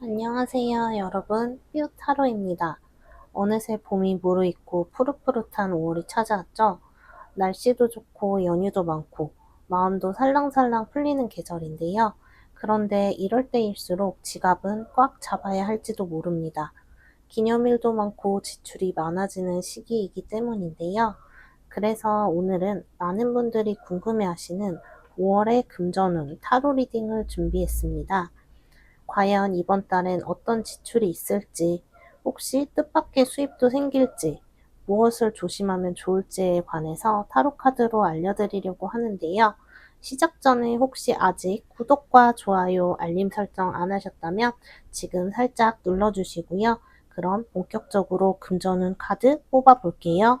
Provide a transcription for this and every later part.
안녕하세요, 여러분. 뾰타로입니다. 어느새 봄이 무르익고 푸릇푸릇한 5월이 찾아왔죠? 날씨도 좋고 연휴도 많고 마음도 살랑살랑 풀리는 계절인데요. 그런데 이럴 때일수록 지갑은 꽉 잡아야 할지도 모릅니다. 기념일도 많고 지출이 많아지는 시기이기 때문인데요. 그래서 오늘은 많은 분들이 궁금해하시는 5월의 금전운 타로 리딩을 준비했습니다. 과연 이번 달엔 어떤 지출이 있을지, 혹시 뜻밖의 수입도 생길지, 무엇을 조심하면 좋을지에 관해서 타로 카드로 알려드리려고 하는데요. 시작 전에 혹시 아직 구독과 좋아요, 알림 설정 안 하셨다면 지금 살짝 눌러주시고요. 그럼 본격적으로 금전운 카드 뽑아볼게요.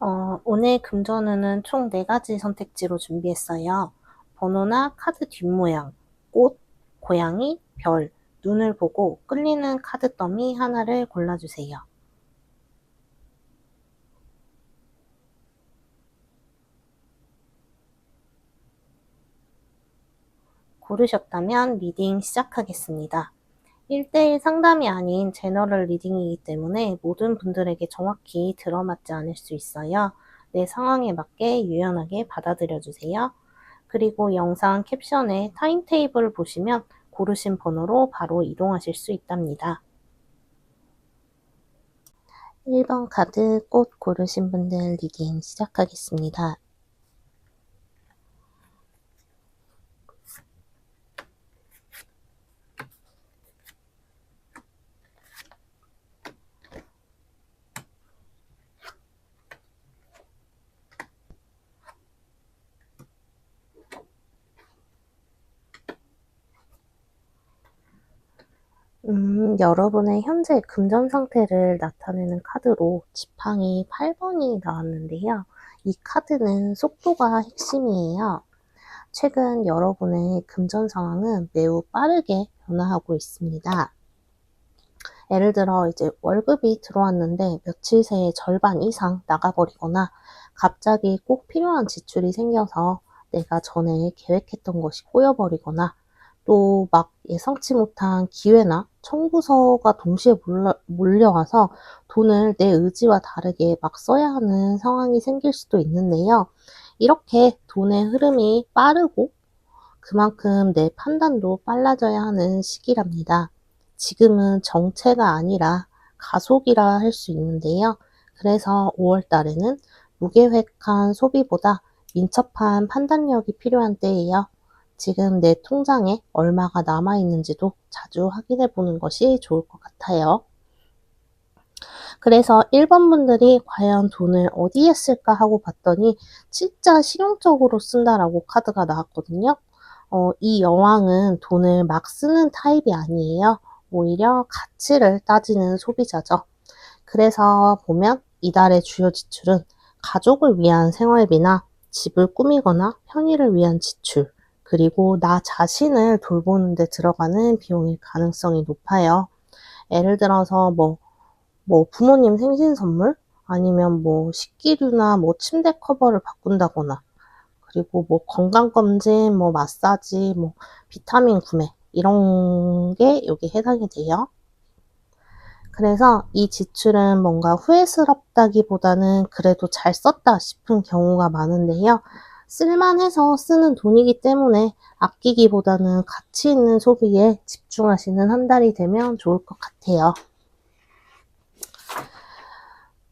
어, 오늘 금전운은 총 4가지 선택지로 준비했어요. 번호나 카드 뒷모양, 꽃, 고양이, 별, 눈을 보고 끌리는 카드 더미 하나를 골라주세요. 고르셨다면 리딩 시작하겠습니다. 1대1 상담이 아닌 제너럴 리딩이기 때문에 모든 분들에게 정확히 들어맞지 않을 수 있어요. 내 상황에 맞게 유연하게 받아들여 주세요. 그리고 영상 캡션에 타임테이블을 보시면 고르신 번호로 바로 이동하실 수 있답니다. 1번 카드 꽃 고르신 분들 리딩 시작하겠습니다. 음, 여러분의 현재 금전 상태를 나타내는 카드로 지팡이 8번이 나왔는데요. 이 카드는 속도가 핵심이에요. 최근 여러분의 금전 상황은 매우 빠르게 변화하고 있습니다. 예를 들어 이제 월급이 들어왔는데 며칠 새에 절반 이상 나가버리거나 갑자기 꼭 필요한 지출이 생겨서 내가 전에 계획했던 것이 꼬여버리거나 또 막 예상치 못한 기회나 청구서가 동시에 몰려, 와서 돈을 내 의지와 다르게 막 써야 하는 상황이 생길 수도 있는데요. 이렇게 돈의 흐름이 빠르고 그만큼 내 판단도 빨라져야 하는 시기랍니다. 지금은 정체가 아니라 가속이라 할 수 있는데요. 그래서 5월 달에는 무계획한 소비보다 민첩한 판단력이 필요한 때예요. 지금 내 통장에 얼마가 남아있는지도 자주 확인해 보는 것이 좋을 것 같아요. 그래서 1번 분들이 과연 돈을 어디에 쓸까 하고 봤더니 진짜 실용적으로 쓴다라고 카드가 나왔거든요. 어, 이 여왕은 돈을 막 쓰는 타입이 아니에요. 오히려 가치를 따지는 소비자죠. 그래서 보면 이달의 주요 지출은 가족을 위한 생활비나 집을 꾸미거나 편의를 위한 지출, 그리고 나 자신을 돌보는 데 들어가는 비용일 가능성이 높아요. 예를 들어서 뭐, 뭐 부모님 생신 선물, 아니면 뭐 식기류나 뭐 침대 커버를 바꾼다거나, 그리고 뭐 건강검진, 뭐 마사지, 뭐 비타민 구매, 이런 게 여기 해당이 돼요. 그래서 이 지출은 뭔가 후회스럽다기보다는 그래도 잘 썼다 싶은 경우가 많은데요. 쓸만해서 쓰는 돈이기 때문에 아끼기보다는 가치 있는 소비에 집중하시는 한 달이 되면 좋을 것 같아요.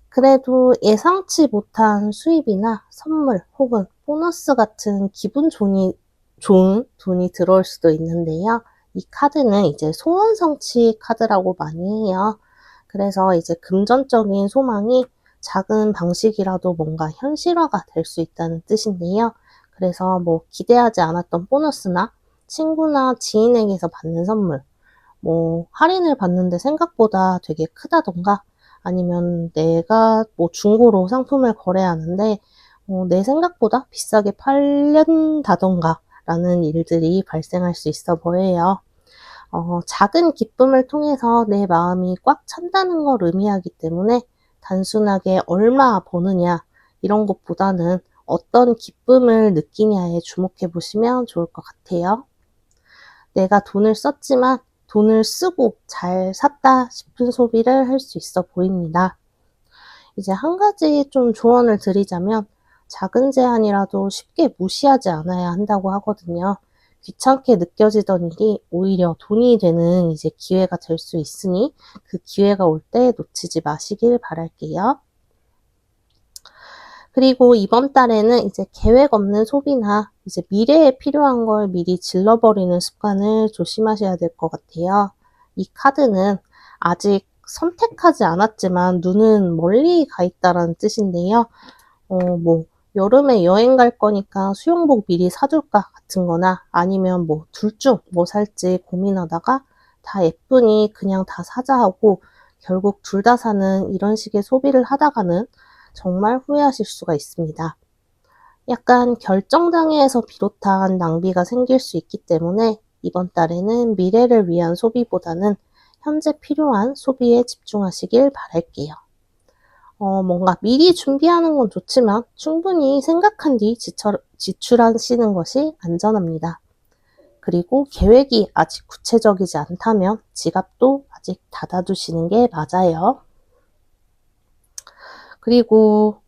그래도 예상치 못한 수입이나 선물 혹은 보너스 같은 기분 좋이, 좋은 돈이 들어올 수도 있는데요. 이 카드는 이제 소원 성취 카드라고 많이 해요. 그래서 이제 금전적인 소망이 작은 방식이라도 뭔가 현실화가 될 수 있다는 뜻인데요. 그래서 뭐 기대하지 않았던 보너스나 친구나 지인에게서 받는 선물, 뭐 할인을 받는데 생각보다 되게 크다던가 아니면 내가 뭐 중고로 상품을 거래하는데 어, 내 생각보다 비싸게 팔린다던가 라는 일들이 발생할 수 있어 보여요. 어, 작은 기쁨을 통해서 내 마음이 꽉 찬다는 걸 의미하기 때문에 단순하게 얼마 버느냐 이런 것보다는 어떤 기쁨을 느끼냐에 주목해 보시면 좋을 것 같아요. 내가 돈을 썼지만 돈을 쓰고 잘 샀다 싶은 소비를 할 수 있어 보입니다. 이제 한 가지 좀 조언을 드리자면 작은 제한이라도 쉽게 무시하지 않아야 한다고 하거든요. 귀찮게 느껴지던 일이 오히려 돈이 되는 이제 기회가 될 수 있으니 그 기회가 올 때 놓치지 마시길 바랄게요. 그리고 이번 달에는 이제 계획 없는 소비나 이제 미래에 필요한 걸 미리 질러버리는 습관을 조심하셔야 될 것 같아요. 이 카드는 아직 선택하지 않았지만 눈은 멀리 가 있다라는 뜻인데요. 어, 뭐, 여름에 여행 갈 거니까 수영복 미리 사둘까 같은 거나 아니면 뭐 둘 중 뭐 살지 고민하다가 다 예쁘니 그냥 다 사자 하고 결국 둘 다 사는 이런 식의 소비를 하다가는 정말 후회하실 수가 있습니다. 약간 결정장애에서 비롯한 낭비가 생길 수 있기 때문에 이번 달에는 미래를 위한 소비보다는 현재 필요한 소비에 집중하시길 바랄게요. 어, 뭔가 미리 준비하는 건 좋지만 충분히 생각한 뒤 지출, 지출하시는 것이 안전합니다. 그리고 계획이 아직 구체적이지 않다면 지갑도 아직 닫아두시는 게 맞아요. 그리고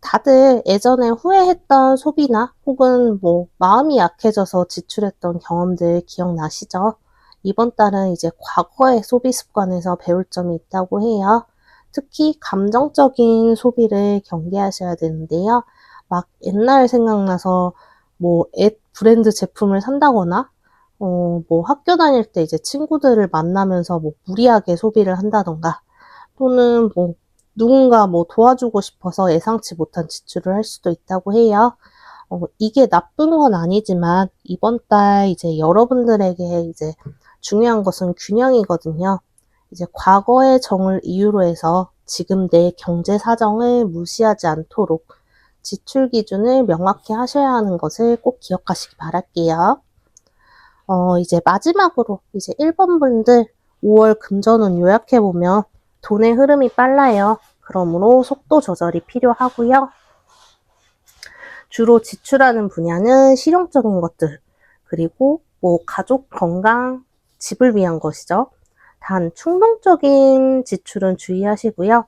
다들 예전에 후회했던 소비나 혹은 뭐 마음이 약해져서 지출했던 경험들 기억나시죠? 이번 달은 이제 과거의 소비 습관에서 배울 점이 있다고 해요. 특히 감정적인 소비를 경계하셔야 되는데요. 막 옛날 생각나서 뭐 앱 브랜드 제품을 산다거나 어, 뭐 학교 다닐 때 이제 친구들을 만나면서 뭐 무리하게 소비를 한다던가 또는 뭐 누군가 뭐 도와주고 싶어서 예상치 못한 지출을 할 수도 있다고 해요. 어, 이게 나쁜 건 아니지만 이번 달 이제 여러분들에게 이제 중요한 것은 균형이거든요. 이제 과거의 정을 이유로 해서 지금 내 경제 사정을 무시하지 않도록 지출 기준을 명확히 하셔야 하는 것을 꼭 기억하시기 바랄게요. 어, 이제 마지막으로 이제 1번 분들 5월 금전운 요약해보면 돈의 흐름이 빨라요. 그러므로 속도 조절이 필요하고요. 주로 지출하는 분야는 실용적인 것들, 그리고 뭐 가족 건강, 집을 위한 것이죠. 단 충동적인 지출은 주의하시고요.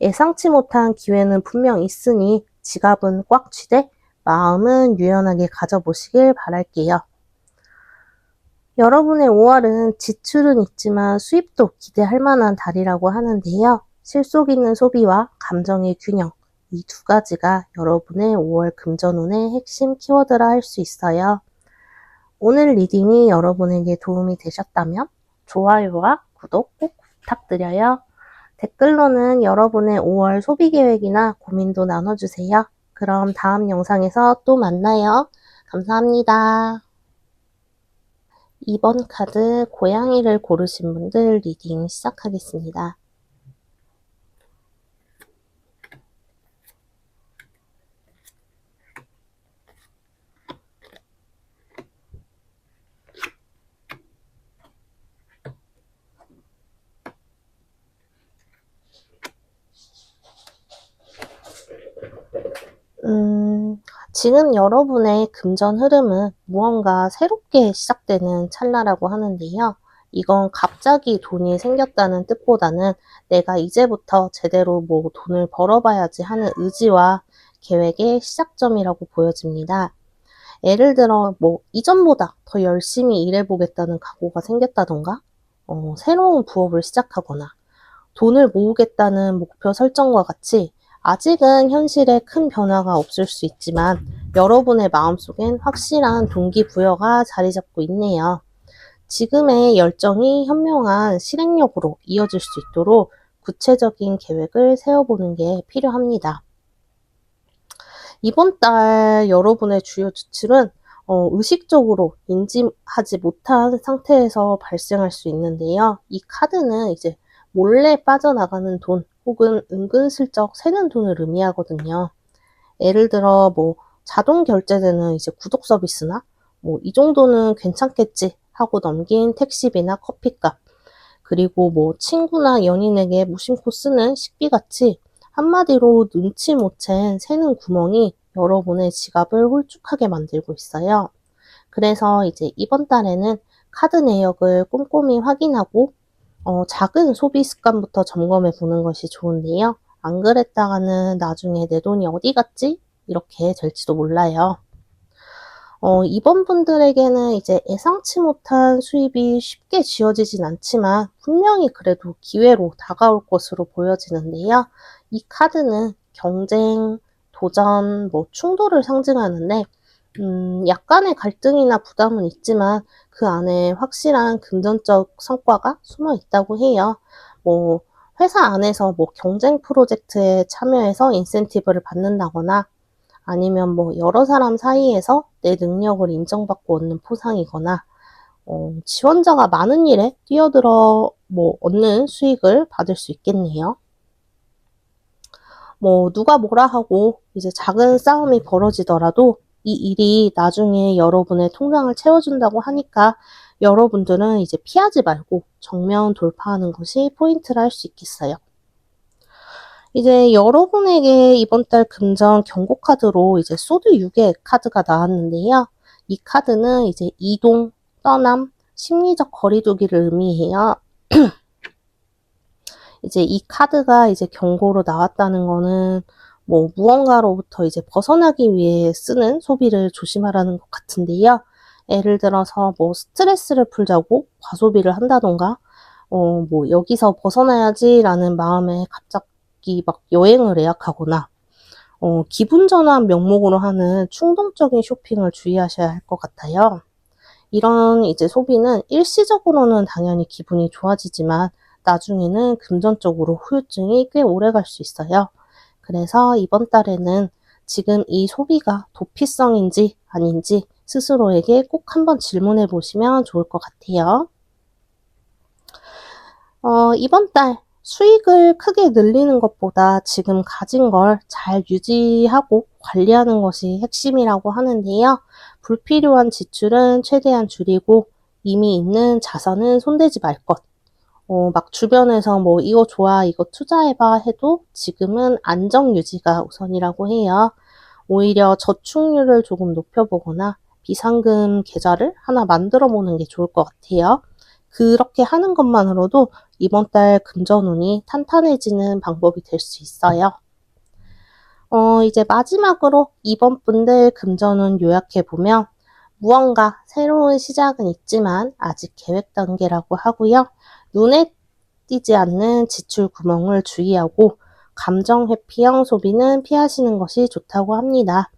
예상치 못한 기회는 분명 있으니 지갑은 꽉 쥐되 마음은 유연하게 가져보시길 바랄게요. 여러분의 5월은 지출은 있지만 수입도 기대할 만한 달이라고 하는데요. 실속 있는 소비와 감정의 균형, 이 두 가지가 여러분의 5월 금전운의 핵심 키워드라 할 수 있어요. 오늘 리딩이 여러분에게 도움이 되셨다면 좋아요와 구독 꼭 부탁드려요. 댓글로는 여러분의 5월 소비 계획이나 고민도 나눠주세요. 그럼 다음 영상에서 또 만나요. 감사합니다. 2번 카드 고양이를 고르신 분들 리딩 시작하겠습니다. 음, 지금 여러분의 금전 흐름은 무언가 새롭게 시작되는 찰나라고 하는데요. 이건 갑자기 돈이 생겼다는 뜻보다는 내가 이제부터 제대로 뭐 돈을 벌어봐야지 하는 의지와 계획의 시작점이라고 보여집니다. 예를 들어 뭐 이전보다 더 열심히 일해보겠다는 각오가 생겼다던가 어, 새로운 부업을 시작하거나 돈을 모으겠다는 목표 설정과 같이 아직은 현실에 큰 변화가 없을 수 있지만 여러분의 마음속엔 확실한 동기부여가 자리 잡고 있네요. 지금의 열정이 현명한 실행력으로 이어질 수 있도록 구체적인 계획을 세워보는 게 필요합니다. 이번 달 여러분의 주요 지출은 어, 의식적으로 인지하지 못한 상태에서 발생할 수 있는데요. 이 카드는 이제 몰래 빠져나가는 돈 혹은 은근슬쩍 새는 돈을 의미하거든요. 예를 들어 뭐 자동 결제되는 이제 구독 서비스나 뭐 이 정도는 괜찮겠지 하고 넘긴 택시비나 커피값 그리고 뭐 친구나 연인에게 무심코 쓰는 식비같이 한마디로 눈치 못 챈 새는 구멍이 여러분의 지갑을 홀쭉하게 만들고 있어요. 그래서 이제 이번 달에는 카드 내역을 꼼꼼히 확인하고 어, 작은 소비 습관부터 점검해 보는 것이 좋은데요. 안 그랬다가는 나중에 내 돈이 어디 갔지? 이렇게 될지도 몰라요. 어, 이번 분들에게는 이제 예상치 못한 수입이 쉽게 지어지진 않지만 분명히 그래도 기회로 다가올 것으로 보여지는데요. 이 카드는 경쟁, 도전, 뭐 충돌을 상징하는데 음, 약간의 갈등이나 부담은 있지만 그 안에 확실한 금전적 성과가 숨어 있다고 해요. 뭐 회사 안에서 뭐 경쟁 프로젝트에 참여해서 인센티브를 받는다거나 아니면 뭐 여러 사람 사이에서 내 능력을 인정받고 얻는 포상이거나 어, 지원자가 많은 일에 뛰어들어 뭐 얻는 수익을 받을 수 있겠네요. 뭐 누가 뭐라 하고 이제 작은 싸움이 벌어지더라도 이 일이 나중에 여러분의 통장을 채워준다고 하니까 여러분들은 이제 피하지 말고 정면 돌파하는 것이 포인트라 할 수 있겠어요. 이제 여러분에게 이번 달 금전 경고 카드로 이제 소드 6의 카드가 나왔는데요. 이 카드는 이제 이동, 떠남, 심리적 거리두기를 의미해요. 이제 이 카드가 이제 경고로 나왔다는 거는 뭐 무언가로부터 이제 벗어나기 위해 쓰는 소비를 조심하라는 것 같은데요. 예를 들어서 뭐 스트레스를 풀자고 과소비를 한다던가, 어, 뭐 여기서 벗어나야지라는 마음에 갑자기 막 여행을 예약하거나, 어, 기분 전환 명목으로 하는 충동적인 쇼핑을 주의하셔야 할 것 같아요. 이런 이제 소비는 일시적으로는 당연히 기분이 좋아지지만 나중에는 금전적으로 후유증이 꽤 오래 갈 수 있어요. 그래서 이번 달에는 지금 이 소비가 도피성인지 아닌지 스스로에게 꼭 한번 질문해 보시면 좋을 것 같아요. 어, 이번 달 수익을 크게 늘리는 것보다 지금 가진 걸 잘 유지하고 관리하는 것이 핵심이라고 하는데요. 불필요한 지출은 최대한 줄이고 이미 있는 자산은 손대지 말 것. 어, 막 주변에서 뭐 이거 좋아, 이거 투자해봐 해도 지금은 안정 유지가 우선이라고 해요. 오히려 저축률을 조금 높여보거나 비상금 계좌를 하나 만들어 보는 게 좋을 것 같아요. 그렇게 하는 것만으로도 이번 달 금전운이 탄탄해지는 방법이 될 수 있어요. 어, 이제 마지막으로 이번 분들 금전운 요약해보면 무언가 새로운 시작은 있지만 아직 계획 단계라고 하고요. 눈에 띄지 않는 지출 구멍을 주의하고 감정 회피형 소비는 피하시는 것이 좋다고 합니다.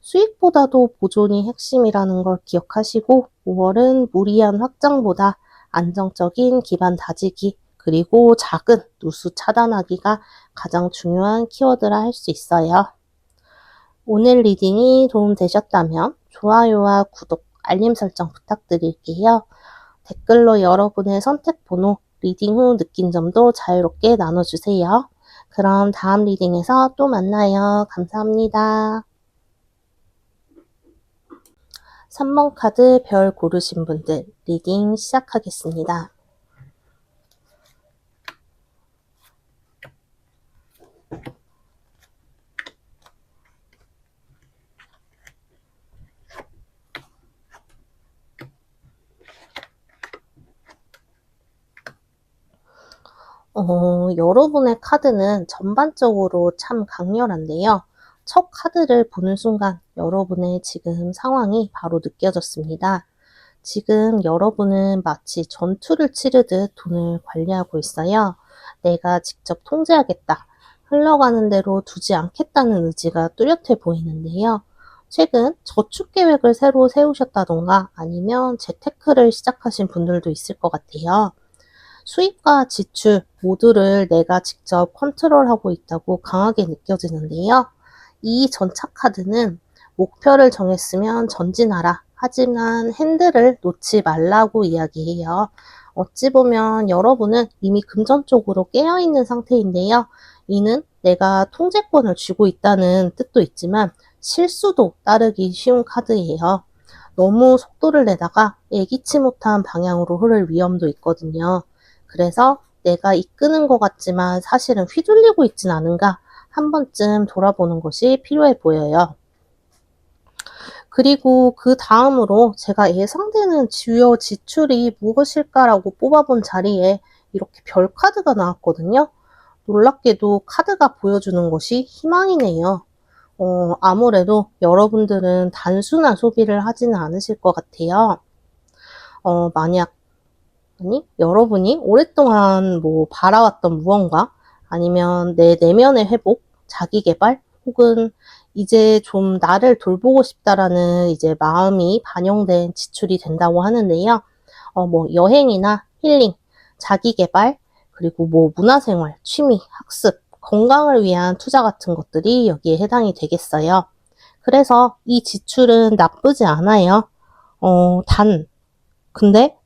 수익보다도 보존이 핵심이라는 걸 기억하시고 5월은 무리한 확장보다 안정적인 기반 다지기 그리고 작은 누수 차단하기가 가장 중요한 키워드라 할 수 있어요. 오늘 리딩이 도움되셨다면 좋아요와 구독, 알림 설정 부탁드릴게요. 댓글로 여러분의 선택 번호, 리딩 후 느낀 점도 자유롭게 나눠주세요. 그럼 다음 리딩에서 또 만나요. 감사합니다. 3번 카드 별 고르신 분들 리딩 시작하겠습니다. 어, 여러분의 카드는 전반적으로 참 강렬한데요. 첫 카드를 보는 순간 여러분의 지금 상황이 바로 느껴졌습니다. 지금 여러분은 마치 전투를 치르듯 돈을 관리하고 있어요. 내가 직접 통제하겠다. 흘러가는 대로 두지 않겠다는 의지가 뚜렷해 보이는데요. 최근 저축 계획을 새로 세우셨다던가 아니면 재테크를 시작하신 분들도 있을 것 같아요. 수입과 지출 모두를 내가 직접 컨트롤하고 있다고 강하게 느껴지는데요. 이 전차 카드는 목표를 정했으면 전진하라. 하지만 핸들을 놓지 말라고 이야기해요. 어찌 보면 여러분은 이미 금전적으로 깨어있는 상태인데요. 이는 내가 통제권을 쥐고 있다는 뜻도 있지만 실수도 따르기 쉬운 카드예요. 너무 속도를 내다가 예기치 못한 방향으로 흐를 위험도 있거든요. 그래서 내가 이끄는 것 같지만 사실은 휘둘리고 있진 않은가 한 번쯤 돌아보는 것이 필요해 보여요. 그리고 그 다음으로 제가 예상되는 주요 지출이 무엇일까라고 뽑아본 자리에 이렇게 별 카드가 나왔거든요. 놀랍게도 카드가 보여주는 것이 희망이네요. 어, 아무래도 여러분들은 단순한 소비를 하지는 않으실 것 같아요. 어, 만약 아니, 여러분이 오랫동안 뭐 바라왔던 무언가 아니면 내 내면의 회복, 자기 개발 혹은 이제 좀 나를 돌보고 싶다라는 이제 마음이 반영된 지출이 된다고 하는데요. 어, 뭐 여행이나 힐링, 자기 개발, 그리고 뭐 문화생활, 취미, 학습, 건강을 위한 투자 같은 것들이 여기에 해당이 되겠어요. 그래서 이 지출은 나쁘지 않아요. 어, 단, 근데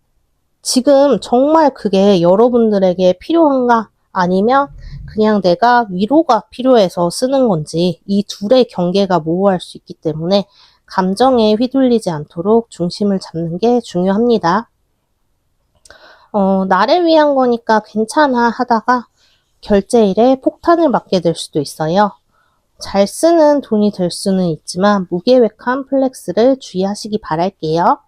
지금 정말 그게 여러분들에게 필요한가? 아니면 그냥 내가 위로가 필요해서 쓰는 건지 이 둘의 경계가 모호할 수 있기 때문에 감정에 휘둘리지 않도록 중심을 잡는 게 중요합니다. 어, 나를 위한 거니까 괜찮아 하다가 결제일에 폭탄을 맞게 될 수도 있어요. 잘 쓰는 돈이 될 수는 있지만 무계획한 플렉스를 주의하시기 바랄게요.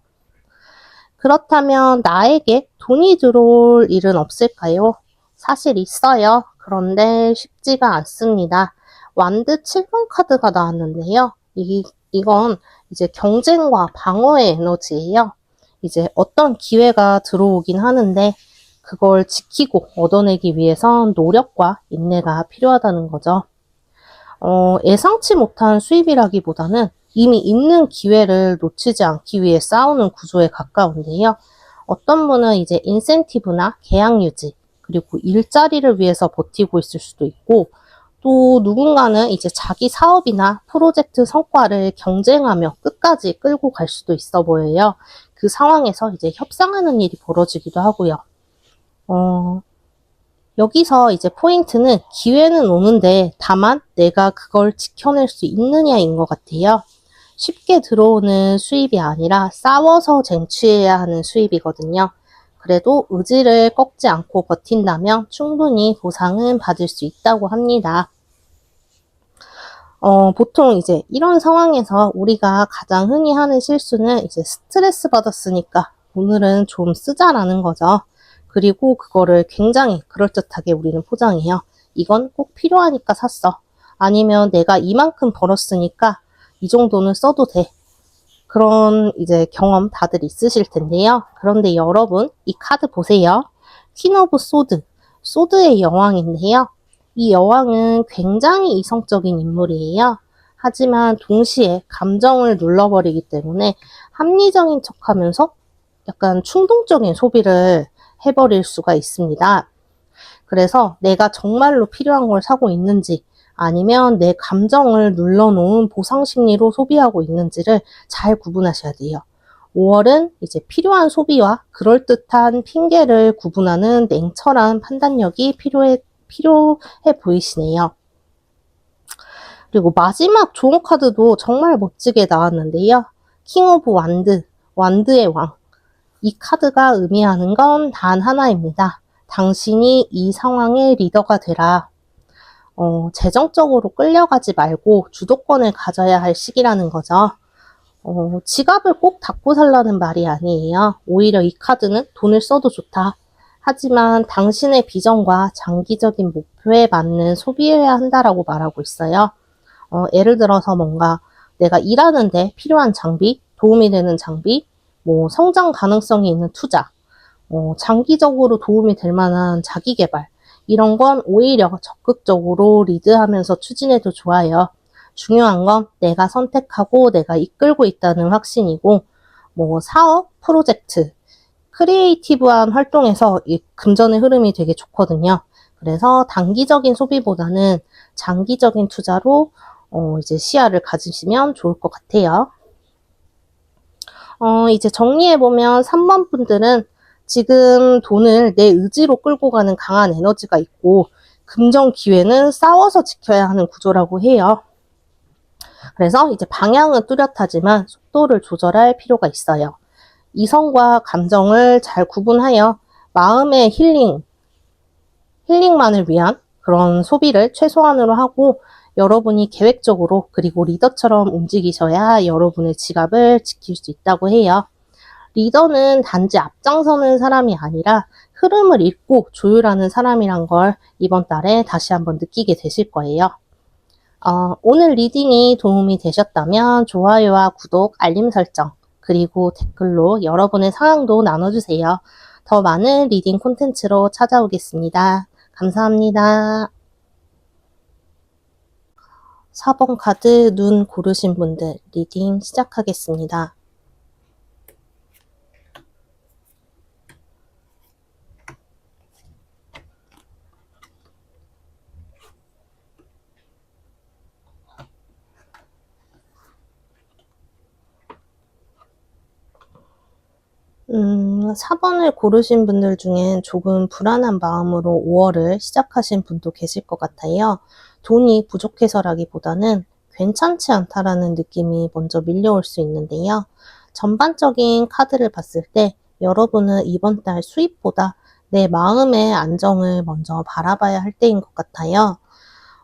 그렇다면 나에게 돈이 들어올 일은 없을까요? 사실 있어요. 그런데 쉽지가 않습니다. 완드 7번 카드가 나왔는데요. 이, 이건 이제 경쟁과 방어의 에너지예요. 이제 어떤 기회가 들어오긴 하는데 그걸 지키고 얻어내기 위해선 노력과 인내가 필요하다는 거죠. 어, 예상치 못한 수입이라기보다는 이미 있는 기회를 놓치지 않기 위해 싸우는 구조에 가까운데요. 어떤 분은 이제 인센티브나 계약 유지, 그리고 일자리를 위해서 버티고 있을 수도 있고, 또 누군가는 이제 자기 사업이나 프로젝트 성과를 경쟁하며 끝까지 끌고 갈 수도 있어 보여요. 그 상황에서 이제 협상하는 일이 벌어지기도 하고요. 어, 여기서 이제 포인트는 기회는 오는데 다만 내가 그걸 지켜낼 수 있느냐인 것 같아요. 쉽게 들어오는 수입이 아니라 싸워서 쟁취해야 하는 수입이거든요. 그래도 의지를 꺾지 않고 버틴다면 충분히 보상은 받을 수 있다고 합니다. 어, 보통 이제 이런 상황에서 우리가 가장 흔히 하는 실수는 이제 스트레스 받았으니까 오늘은 좀 쓰자라는 거죠. 그리고 그거를 굉장히 그럴듯하게 우리는 포장해요. 이건 꼭 필요하니까 샀어. 아니면 내가 이만큼 벌었으니까 이 정도는 써도 돼. 그런 이제 경험 다들 있으실 텐데요. 그런데 여러분, 이 카드 보세요. 퀸 오브 소드, 소드의 여왕인데요. 이 여왕은 굉장히 이성적인 인물이에요. 하지만 동시에 감정을 눌러버리기 때문에 합리적인 척 하면서 약간 충동적인 소비를 해버릴 수가 있습니다. 그래서 내가 정말로 필요한 걸 사고 있는지 아니면 내 감정을 눌러놓은 보상 심리로 소비하고 있는지를 잘 구분하셔야 돼요. 5월은 이제 필요한 소비와 그럴듯한 핑계를 구분하는 냉철한 판단력이 필요해, 필요해 보이시네요. 그리고 마지막 좋은 카드도 정말 멋지게 나왔는데요. 킹 오브 완드, 완드의 왕. 이 카드가 의미하는 건 단 하나입니다. 당신이 이 상황의 리더가 되라. 어, 재정적으로 끌려가지 말고 주도권을 가져야 할 시기라는 거죠. 어, 지갑을 꼭 닫고 살라는 말이 아니에요. 오히려 이 카드는 돈을 써도 좋다. 하지만 당신의 비전과 장기적인 목표에 맞는 소비해야 한다라고 말하고 있어요. 어, 예를 들어서 뭔가 내가 일하는데 필요한 장비, 도움이 되는 장비, 뭐 성장 가능성이 있는 투자, 어, 장기적으로 도움이 될 만한 자기 개발, 이런 건 오히려 적극적으로 리드하면서 추진해도 좋아요. 중요한 건 내가 선택하고 내가 이끌고 있다는 확신이고, 뭐 사업, 프로젝트, 크리에이티브한 활동에서 이 금전의 흐름이 되게 좋거든요. 그래서 단기적인 소비보다는 장기적인 투자로 어, 이제 시야를 가지시면 좋을 것 같아요. 어, 이제 정리해보면 3번 분들은 지금 돈을 내 의지로 끌고 가는 강한 에너지가 있고, 금전 기회는 싸워서 지켜야 하는 구조라고 해요. 그래서 이제 방향은 뚜렷하지만 속도를 조절할 필요가 있어요. 이성과 감정을 잘 구분하여 마음의 힐링, 힐링만을 위한 그런 소비를 최소한으로 하고 여러분이 계획적으로 그리고 리더처럼 움직이셔야 여러분의 지갑을 지킬 수 있다고 해요. 리더는 단지 앞장서는 사람이 아니라 흐름을 읽고 조율하는 사람이란 걸 이번 달에 다시 한번 느끼게 되실 거예요. 어, 오늘 리딩이 도움이 되셨다면 좋아요와 구독, 알림 설정, 그리고 댓글로 여러분의 상황도 나눠주세요. 더 많은 리딩 콘텐츠로 찾아오겠습니다. 감사합니다. 4번 카드 눈 고르신 분들 리딩 시작하겠습니다. 음, 4번을 고르신 분들 중엔 조금 불안한 마음으로 5월을 시작하신 분도 계실 것 같아요. 돈이 부족해서라기보다는 괜찮지 않다라는 느낌이 먼저 밀려올 수 있는데요. 전반적인 카드를 봤을 때 여러분은 이번 달 수입보다 내 마음의 안정을 먼저 바라봐야 할 때인 것 같아요.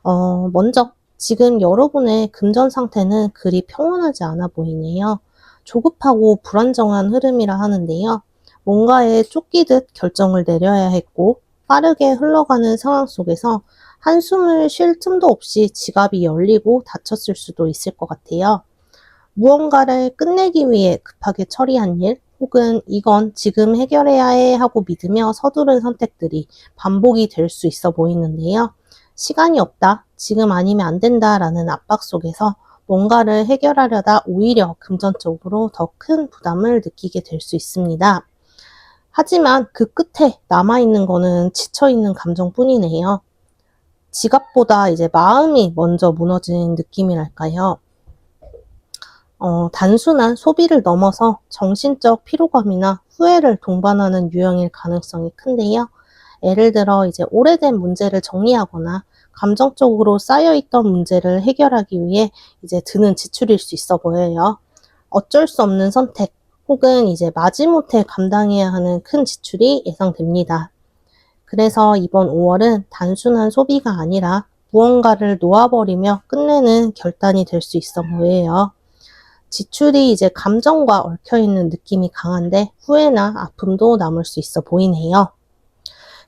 어, 먼저 지금 여러분의 금전 상태는 그리 평온하지 않아 보이네요. 조급하고 불안정한 흐름이라 하는데요. 뭔가에 쫓기듯 결정을 내려야 했고 빠르게 흘러가는 상황 속에서 한숨을 쉴 틈도 없이 지갑이 열리고 닫혔을 수도 있을 것 같아요. 무언가를 끝내기 위해 급하게 처리한 일, 혹은 이건 지금 해결해야 해 하고 믿으며 서두른 선택들이 반복이 될 수 있어 보이는데요. 시간이 없다, 지금 아니면 안 된다 라는 압박 속에서 뭔가를 해결하려다 오히려 금전적으로 더 큰 부담을 느끼게 될 수 있습니다. 하지만 그 끝에 남아있는 거는 지쳐있는 감정뿐이네요. 지갑보다 이제 마음이 먼저 무너진 느낌이랄까요. 어, 단순한 소비를 넘어서 정신적 피로감이나 후회를 동반하는 유형일 가능성이 큰데요. 예를 들어 이제 오래된 문제를 정리하거나 감정적으로 쌓여있던 문제를 해결하기 위해 이제 드는 지출일 수 있어 보여요. 어쩔 수 없는 선택 혹은 이제 마지못해 감당해야 하는 큰 지출이 예상됩니다. 그래서 이번 5월은 단순한 소비가 아니라 무언가를 놓아버리며 끝내는 결단이 될 수 있어 보여요. 지출이 이제 감정과 얽혀있는 느낌이 강한데 후회나 아픔도 남을 수 있어 보이네요.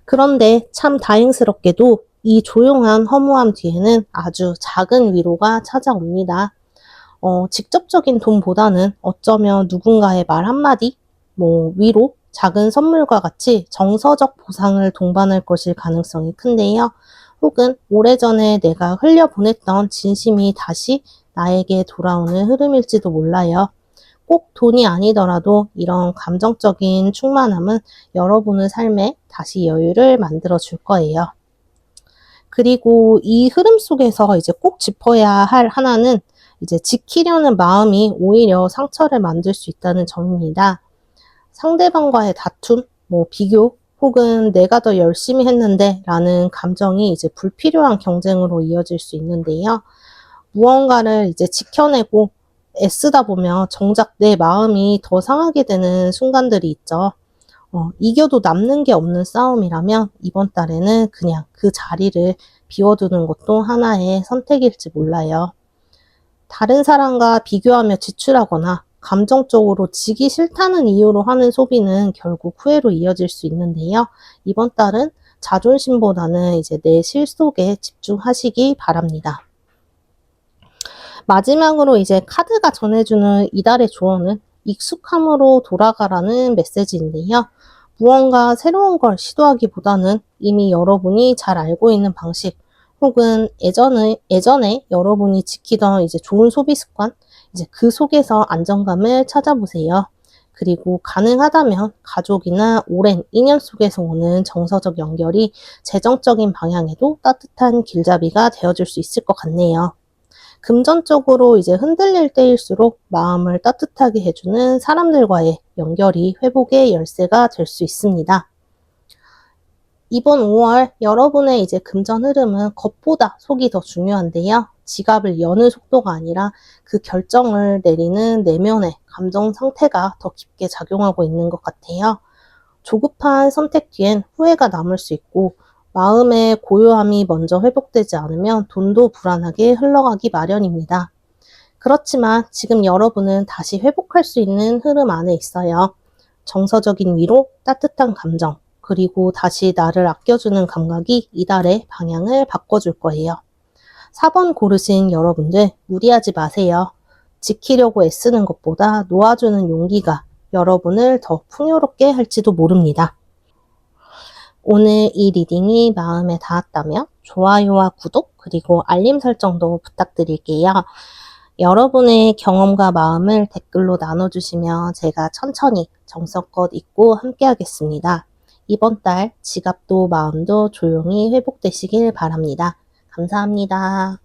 그런데 참 다행스럽게도 이 조용한 허무함 뒤에는 아주 작은 위로가 찾아옵니다. 어, 직접적인 돈보다는 어쩌면 누군가의 말 한마디, 뭐, 위로, 작은 선물과 같이 정서적 보상을 동반할 것일 가능성이 큰데요. 혹은 오래전에 내가 흘려보냈던 진심이 다시 나에게 돌아오는 흐름일지도 몰라요. 꼭 돈이 아니더라도 이런 감정적인 충만함은 여러분의 삶에 다시 여유를 만들어 줄 거예요. 그리고 이 흐름 속에서 이제 꼭 짚어야 할 하나는 이제 지키려는 마음이 오히려 상처를 만들 수 있다는 점입니다. 상대방과의 다툼, 뭐 비교, 혹은 내가 더 열심히 했는데 라는 감정이 이제 불필요한 경쟁으로 이어질 수 있는데요. 무언가를 이제 지켜내고 애쓰다 보면 정작 내 마음이 더 상하게 되는 순간들이 있죠. 어, 이겨도 남는 게 없는 싸움이라면 이번 달에는 그냥 그 자리를 비워두는 것도 하나의 선택일지 몰라요. 다른 사람과 비교하며 지출하거나 감정적으로 지기 싫다는 이유로 하는 소비는 결국 후회로 이어질 수 있는데요. 이번 달은 자존심보다는 이제 내 실속에 집중하시기 바랍니다. 마지막으로 이제 카드가 전해주는 이달의 조언은 익숙함으로 돌아가라는 메시지인데요. 무언가 새로운 걸 시도하기보다는 이미 여러분이 잘 알고 있는 방식 혹은 예전에, 예전에 여러분이 지키던 이제 좋은 소비 습관, 이제 그 속에서 안정감을 찾아보세요. 그리고 가능하다면 가족이나 오랜 인연 속에서 오는 정서적 연결이 재정적인 방향에도 따뜻한 길잡이가 되어줄 수 있을 것 같네요. 금전적으로 이제 흔들릴 때일수록 마음을 따뜻하게 해주는 사람들과의 연결이 회복의 열쇠가 될 수 있습니다. 이번 5월 여러분의 이제 금전 흐름은 겉보다 속이 더 중요한데요. 지갑을 여는 속도가 아니라 그 결정을 내리는 내면의 감정 상태가 더 깊게 작용하고 있는 것 같아요. 조급한 선택 뒤엔 후회가 남을 수 있고 마음의 고요함이 먼저 회복되지 않으면 돈도 불안하게 흘러가기 마련입니다. 그렇지만 지금 여러분은 다시 회복할 수 있는 흐름 안에 있어요. 정서적인 위로, 따뜻한 감정, 그리고 다시 나를 아껴주는 감각이 이달의 방향을 바꿔줄 거예요. 4번 고르신 여러분들 무리하지 마세요. 지키려고 애쓰는 것보다 놓아주는 용기가 여러분을 더 풍요롭게 할지도 모릅니다. 오늘 이 리딩이 마음에 닿았다면 좋아요와 구독 그리고 알림 설정도 부탁드릴게요. 여러분의 경험과 마음을 댓글로 나눠주시면 제가 천천히 정성껏 읽고 함께 하겠습니다. 이번 달 지갑도 마음도 조용히 회복되시길 바랍니다. 감사합니다.